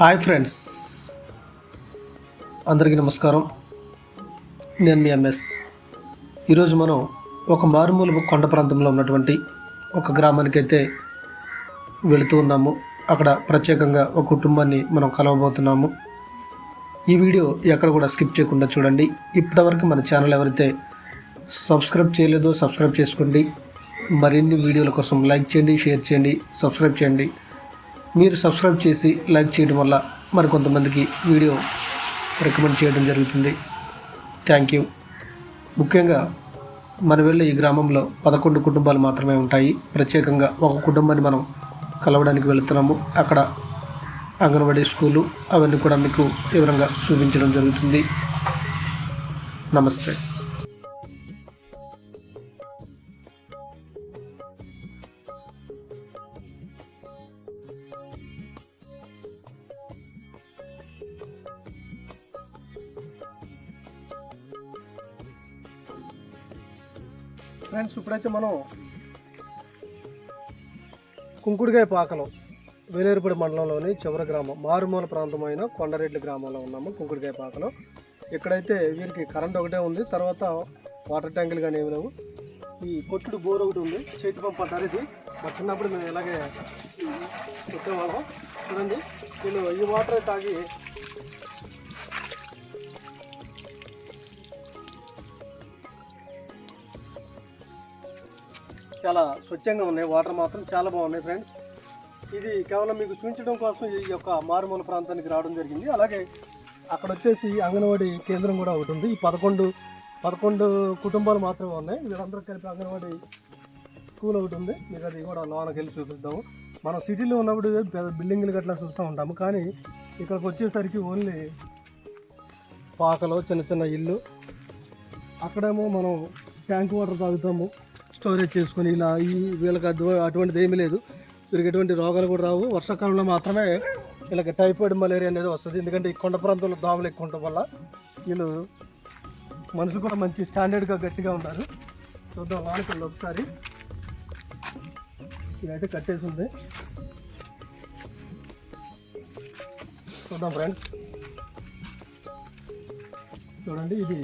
Hi friends. అందరికీ నమస్కారం. నేను మీ ఎంఎస్. ఈరోజు మనం ఒక మారుమూల కొండ ప్రాంతంలో ఉన్నటువంటి ఒక గ్రామానికైతే వెళుతూ ఉన్నాము. అక్కడ ప్రత్యేకంగా ఒక కుటుంబాన్ని మనం కలవబోతున్నాము. ఈ వీడియో ఎక్కడ కూడా స్కిప్ చేయకుండా చూడండి. ఇప్పటివరకు మన ఛానల్ ఎవరైతే సబ్స్క్రైబ్ చేయలేదో సబ్స్క్రైబ్ చేసుకోండి. మరిన్ని వీడియోల కోసం లైక్ చేయండి షేర్ చేయండి సబ్స్క్రైబ్ చేయండి. మీరు సబ్స్క్రైబ్ చేసి లైక్ చేయడం వల్ల మరికొంతమందికి వీడియో రికమెండ్ చేయడం జరుగుతుంది. థ్యాంక్ యూ ముఖ్యంగా మన వెళ్ళే ఈ గ్రామంలో పదకొండు కుటుంబాలు మాత్రమే ఉంటాయి. ప్రత్యేకంగా ఒక కుటుంబాన్ని మనం కలవడానికి వెళుతున్నాము. అక్కడ అంగన్వాడీ స్కూలు అవన్నీ కూడా మీకు వివరంగా చూపించడం జరుగుతుంది. నమస్తే. ఫ్రెండ్స్ ఇప్పుడైతే మనం కుంకుడుగాయ పాకలో వేలేరుపడి మండలంలోని చివరి గ్రామం మారుమూల ప్రాంతమైన కొండరెడ్డి గ్రామంలో ఉన్నాము కుంకుడుగాయ పాకలో. ఇక్కడైతే వీరికి కరెంట్ ఒకటే ఉంది తర్వాత వాటర్ ట్యాంకులు కానీ ఏమి లేవు. ఈ కొట్టుడు బోర్ ఒకటి ఉంది చేతి పంప్ అంటారు ఇది. మా చిన్నప్పుడు మేము ఇలాగే కొట్టేవాళ్ళం చూడండి నేను ఈ వాటర్ తాగి చాలా స్వచ్ఛంగా ఉన్నాయి. వాటర్ మాత్రం చాలా బాగున్నాయి ఫ్రెండ్స్. ఇది కేవలం మీకు చూపించడం కోసం ఈ యొక్క మారుమూల ప్రాంతానికి రావడం జరిగింది. అలాగే అక్కడ వచ్చేసి అంగన్వాడీ కేంద్రం కూడా ఒకటి ఉంది. ఈ పదకొండు పదకొండు కుటుంబాలు మాత్రమే ఉన్నాయి. వీళ్ళందరూ కలిపి అంగన్వాడీ స్కూల్ ఒకటి ఉంది. మీకు అది కూడా లోనకి వెళ్ళి చూపిస్తాము మనం సిటీలో ఉన్నప్పుడు పెద్ద బిల్డింగ్లు గట్లా చూస్తూ ఉంటాము. కానీ ఇక్కడికి వచ్చేసరికి ఓన్లీ పాకలో చిన్న చిన్న ఇల్లు. అక్కడేమో మనం ట్యాంక్ వాటర్ తాగుతాము. స్టోరేజ్ చేసుకొని ఇలా ఈ వీళ్ళకి అటువంటిది ఏమీ లేదు. వీరికి ఎటువంటి రోగాలు కూడా రావు. వర్షాకాలంలో మాత్రమే వీళ్ళకి టైఫాయిడ్ మలేరియా అనేది వస్తుంది. ఎందుకంటే ఈ కొండ ప్రాంతంలో దోమలు ఎక్కువ ఉండటం వల్ల వీళ్ళు మనుషులు కూడా మంచి స్టాండర్డ్గా గట్టిగా ఉంటారు చూద్దాం వాడుకోండి ఒకసారి. ఇదైతే కట్టేసి ఉంది. చూద్దాం ఫ్రెండ్స్ చూడండి ఇది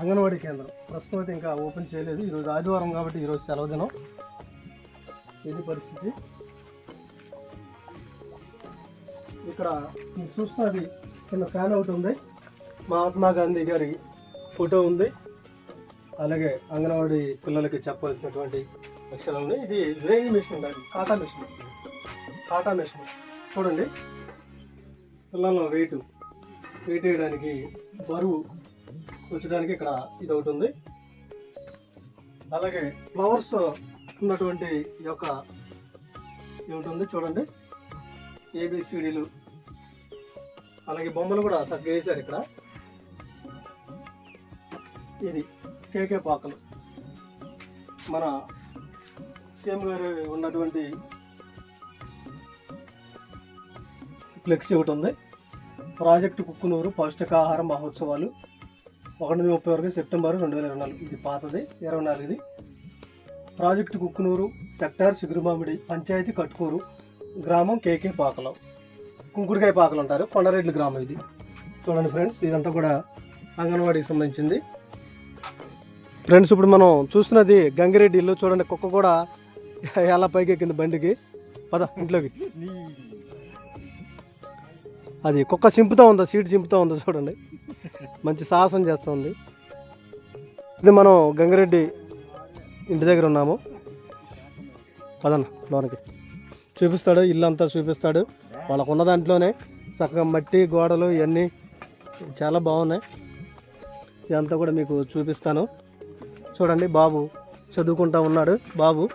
అంగన్వాడీ కేంద్రం. ప్రస్తుతం అయితే ఇంకా ఓపెన్ చేయలేదు. ఈరోజు ఆదివారం కాబట్టి ఈరోజు సెలవు దినం ఇది పరిస్థితి? ఇక్కడ మీరు చూస్తున్నది చిన్న ఫ్యాన్ ఒకటి ఉంది. మహాత్మా గాంధీ గారి ఫోటో ఉంది. అలాగే అంగన్వాడీ పిల్లలకి చెప్పాల్సినటువంటి అక్షరాలు ఉన్నాయి. ఇది వేయింగ్ మిషన్ ఉండాలి కాటా మిషన్. కాటా మిషన్. చూడండి. పిల్లల వెయిట్ వెయిట్ వేయడానికి బరువు ఉంచడానికి ఇక్కడ ఇది ఒకటి ఉంది అలాగే ఫ్లవర్స్ ఉన్నటువంటి ఈ యొక్క ఇది ఉంది చూడండి. ఏబిసిడీలు అలాగే బొమ్మలు కూడా సరిగ్గా వేశారు ఇక్కడ. ఇది కేకే పాకలు. మన సీఎం గారు ఉన్నటువంటి ఫ్లెక్సీ ఒకటి ఉంది. ప్రాజెక్టు కుక్కునూరు పౌష్టికాహార మహోత్సవాలు. ఒకటి ముప్పై వరకు సెప్టెంబర్ రెండు వేల ఇరవై నాలుగు. ఇది పాతది ఇరవై నాలుగు ఇది. ప్రాజెక్టు కుక్కునూరు సెక్టార్ చిగురుమామిడి పంచాయతీ కట్కూరు గ్రామం కేకే పాకలం. కుంకుడుకాయ పాకలు అంటారు కొండరెడ్డి గ్రామం ఇది. చూడండి ఫ్రెండ్స్ ఇదంతా కూడా అంగన్వాడీకి సంబంధించింది. ఫ్రెండ్స్ ఇప్పుడు మనం చూస్తున్నది గంగిరెడ్డి ఇల్లు. చూడండి కుక్క కూడా ఎలా పైకి ఎక్కింది బండికి. పద ఇంట్లోకి. అది కుక్క చింపుతా ఉందా సీట్ చింపుతా ఉందా చూడండి. మంచి సాహసం చేస్తుంది. ఇది మనం గంగిరెడ్డి ఇంటి దగ్గర ఉన్నాము. పదన్న లోనకి. చూపిస్తాడు ఇల్లు అంతా చూపిస్తాడు. వాళ్ళకు ఉన్న దాంట్లోనే చక్కగా మట్టి గోడలు ఇవన్నీ చాలా బాగున్నాయి. ఇదంతా కూడా మీకు చూపిస్తాను. చూడండి బాబు చదువుకుంటా ఉన్నాడు. బాబు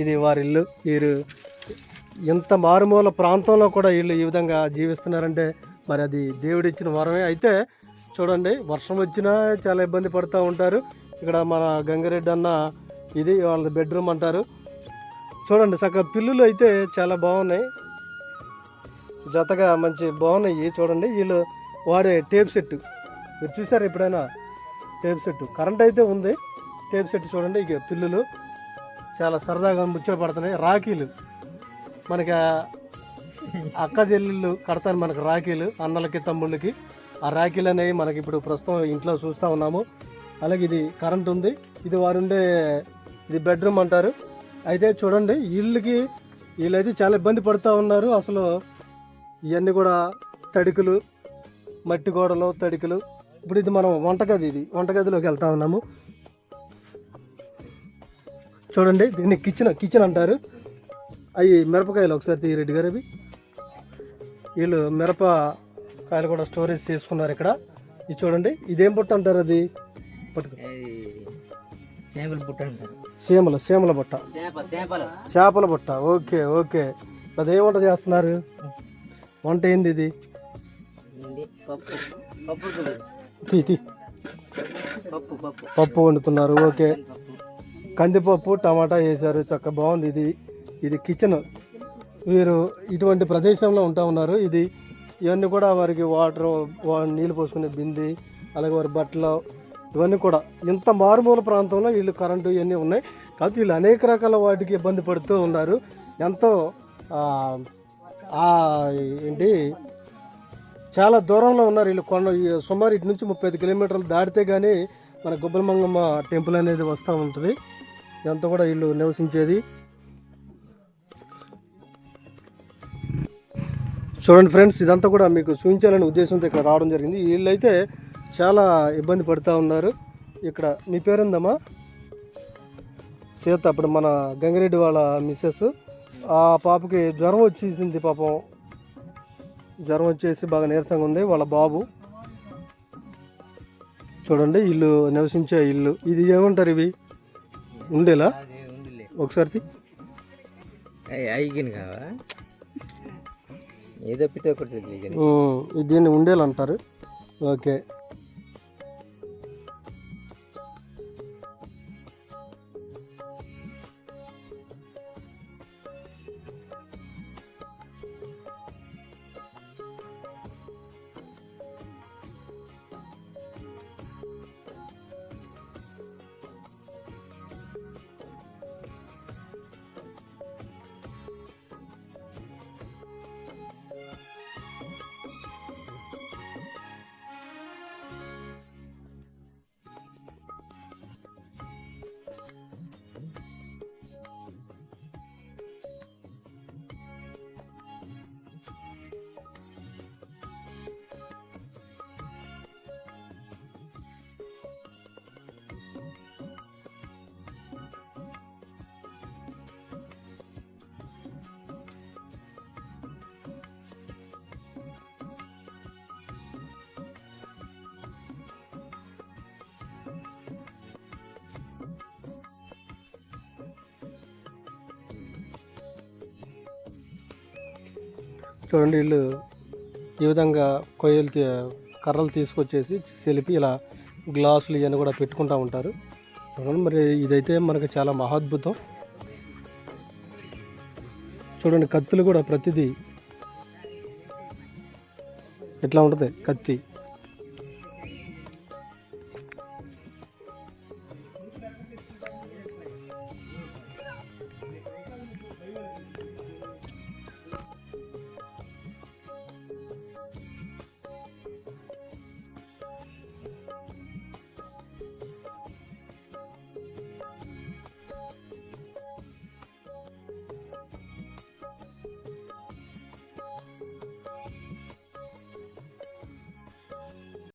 ఇది వారి ఇల్లు వీరు ఇంత మారుమూల ప్రాంతంలో కూడా వీళ్ళు ఈ విధంగా జీవిస్తున్నారంటే మరి అది దేవుడిచ్చిన వరమే. అయితే చూడండి వర్షం వచ్చినా చాలా ఇబ్బంది పడుతూ ఉంటారు. ఇక్కడ మన గంగారెడ్డి అన్న ఇది వాళ్ళ బెడ్రూమ్ అంటారు. చూడండి చక్కగా పిల్లులు అయితే చాలా బాగున్నాయి. జతగా మంచి బాగున్నాయి చూడండి. వీళ్ళు వాడే టేప్ సెట్ మీరు చూసారు ఎప్పుడైనా టేప్ సెట్ కరెంట్ అయితే ఉంది. టేప్ సెట్ చూడండి ఇక పిల్లులు చాలా సరదాగా ముచ్చట పడుతున్నాయి. రాఖీలు. మనకి అక్క చెల్లెళ్ళు కడతారు మనకు రాఖీలు అన్నలకి తమ్ముళ్ళకి. ఆ రాఖీలు అనేవి మనకి ఇప్పుడు ప్రస్తుతం ఇంట్లో చూస్తూ ఉన్నాము. అలాగే ఇది కరెంట్ ఉంది. ఇది వారు ఉండే ఇది బెడ్రూమ్ అంటారు. అయితే చూడండి ఇళ్ళకి వీళ్ళైతే చాలా ఇబ్బంది పడుతూ ఉన్నారు. అసలు ఇవన్నీ కూడా తడికలు మట్టి గోడలు తడికలు. ఇప్పుడు ఇది మనం వంటగది ఇది. వంటగదిలోకి వెళ్తా ఉన్నాము. చూడండి దీన్ని కిచెన్ కిచెన్ అంటారు. అవి మిరపకాయలు ఒకసారి తీయ రెడ్డి గారు అవి. వీళ్ళు మిరపకాయలు కూడా స్టోరేజ్ చేసుకున్నారు ఇక్కడ. ఇది చూడండి ఇదేం బుట్ట అంటారు అది? పట్టుకో. అంటారు. సీమల సీమల బుట్ట. చేప చేపలు బుట్ట. Okay okay. అదే వంట చేస్తున్నారు? వంట ఏంది ఇది. తీ తీ. పప్పు వండుతున్నారు ఓకే. పప్పు కందిపప్పు టమాటా వేశారు. చక్క బాగుంది ఇది. ఇది కిచెన్ వీరు ఇటువంటి ప్రదేశంలో ఉంటా ఉన్నారు. ఇది ఇవన్నీ కూడా వారికి వాటర్ వా- నీళ్ళు పోసుకునే బింది అలాగే వారి బట్టలు ఇవన్నీ కూడా. ఇంత మారుమూల ప్రాంతంలో వీళ్ళు కరెంటు ఇవన్నీ ఉన్నాయి. కాబట్టి వీళ్ళు అనేక రకాల వాటికి ఇబ్బంది పడుతూ ఉన్నారు. ఎంతో ఏంటి చాలా దూరంలో ఉన్నారు వీళ్ళు. కొండ ఈ సుమారు ఇటు నుంచి ముప్పై ఐదు కిలోమీటర్లు దాటితే కానీ మన గుబ్బలమంగమ్మ టెంపుల్ అనేది వస్తూ ఉంటుంది. ఇదంతా కూడా వీళ్ళు నివసించేది. చూడండి ఫ్రెండ్స్ ఇదంతా కూడా మీకు చూపించాలనే ఉద్దేశంతో ఇక్కడ రావడం జరిగింది. వీళ్ళైతే చాలా ఇబ్బంది పడుతూ ఉన్నారు. ఇక్కడ మీ పేరుందమ్మా? సీత అప్పుడు మన గంగిరెడ్డి వాళ్ళ మిస్సెస్ ఆ పాపకి జ్వరం వచ్చేసింది పాపం. జ్వరం వచ్చేసి బాగా నీరసంగా ఉంది వాళ్ళ బాబు. చూడండి ఇల్లు నివసించే ఇల్లు. ఇది ఏమంటారు ఇవి? ఉండేలా? ఒకసారి ఏదో ఒకటి దీన్ని ఉండేలు అంటారు ఓకే. చూడండి వీళ్ళు ఈ విధంగా కొయ్యలు తీ- కర్రలు తీసుకొచ్చేసి సెలిపి ఇలా గ్లాసులు ఇవన్నీ కూడా పెట్టుకుంటూ ఉంటారు. చూడండి మరి ఇదైతే మనకు చాలా మహాద్భుతం. చూడండి కత్తులు కూడా ప్రతిదీ ఇట్లా ఉంటుంది? కత్తి.